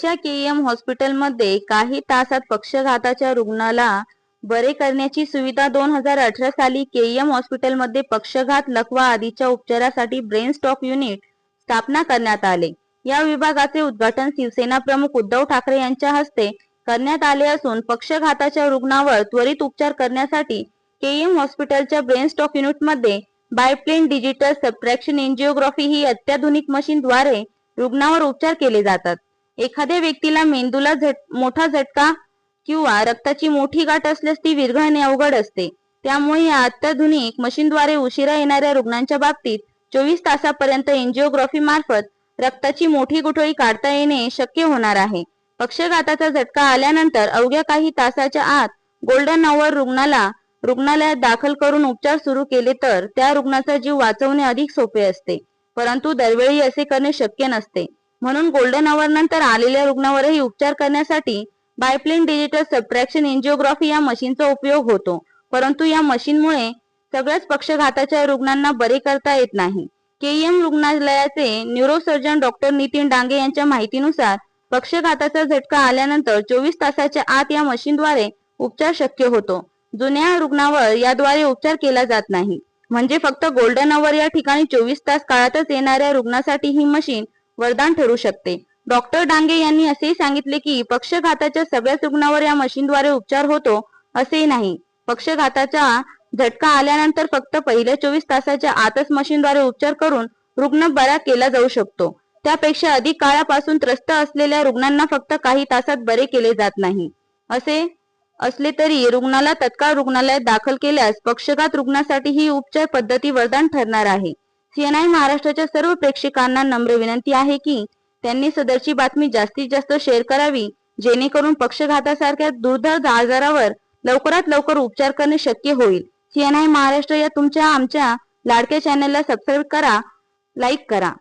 मुंबईच्या केईएम हॉस्पिटलमध्ये काही तासात पक्षघाताच्या रुग्णाला बरे करण्याची सुविधा दोन हजार अठरा साली केईएम हॉस्पिटलमध्ये पक्षघात लकवा आदीच्या उपचारासाठी ब्रेन स्टॉक युनिट स्थापना करण्यात आले. या विभागाचे उद्घाटन शिवसेना प्रमुख उद्धव ठाकरे यांच्या हस्ते करण्यात आले असून पक्षघाताच्या रुग्णावर त्वरित उपचार करण्यासाठी केईएम हॉस्पिटलच्या ब्रेन स्टॉक युनिटमध्ये बायप्लेन डिजिटल सबट्रॅक्शन एन्जिओग्राफी ही अत्याधुनिक मशीनद्वारे रुग्णावर उपचार केले जातात. एखाद्या व्यक्तीला मेंदूला झट मोठा झटका किंवा रक्ताची मोठी गाठ असल्यास ती विरघळणे अवघड असते. त्यामुळे या अत्याधुनिक मशीनद्वारे उशिरा येणाऱ्या रुग्णांच्या बाबतीत चोवीस तासापर्यंत एन्जिओग्राफी मार्फत रक्ताची मोठी गुठळी काढता येणे शक्य होणार आहे. पक्षघाताचा झटका आल्यानंतर अवघ्या काही तासाच्या आत गोल्डन अवर रुग्णाला रुग्णालयात दाखल करून उपचार सुरू केले तर त्या रुग्णाचा जीव वाचवणे अधिक सोपे असते. परंतु दरवेळी असे करणे शक्य नसते. म्हणून गोल्डन अवर नंतर आलेल्या रुग्णावरही उपचार करण्यासाठी बायप्लेन डिजिटल सबट्रॅक्शन एन्जिओग्राफी या मशीनचा उपयोग होतो. परंतु या मशीनमुळे सगळ्याच पक्षघाताच्या रुग्णांना बरे करता येत नाही. केईएम रुग्णालयाचे न्यूरोसर्जन डॉक्टर नितीन डांगे यांच्या माहितीनुसार पक्षघाताचा झटका आल्यानंतर चोवीस तासाच्या आत या मशीनद्वारे उपचार शक्य होतो. जुन्या रुग्णावर याद्वारे उपचार केला जात नाही. म्हणजे फक्त गोल्डन अवर या ठिकाणी चोवीस तास काळातच येणाऱ्या रुग्णासाठी ही मशीन वरदान ठरू शकते. डॉक्टर डांगे यांनी असेही सांगितले की पक्षघाताच्या सगळ्याच रुग्णावर या मशीनद्वारे उपचार होतो असेही नाही. पक्षघाताचा झटका आल्यानंतर फक्त पहिल्या चोवीस तासाच्या आतच मशीनद्वारे उपचार करून रुग्ण बरा केला जाऊ शकतो. त्यापेक्षा अधिक काळापासून त्रस्त असलेल्या रुग्णांना फक्त काही तासात बरे केले जात नाही. असे असले तरी रुग्णाला तत्काळ रुग्णालयात दाखल केल्यास पक्षघात रुग्णासाठी ही उपचार पद्धती वरदान ठरणार आहे. सीएनआय महाराष्ट्राच्या सर्व प्रेक्षकांना नम्र विनंती आहे की त्यांनी सदरची बातमी जास्तीत जास्त शेअर करावी जेणेकरून पक्षघातासारख्या दुर्धर आजारावर लवकरात लवकर उपचार करणे शक्य होईल. सीएनआय महाराष्ट्र या तुमच्या आमच्या लाडक्या चॅनलला सबस्क्राईब करा लाईक करा.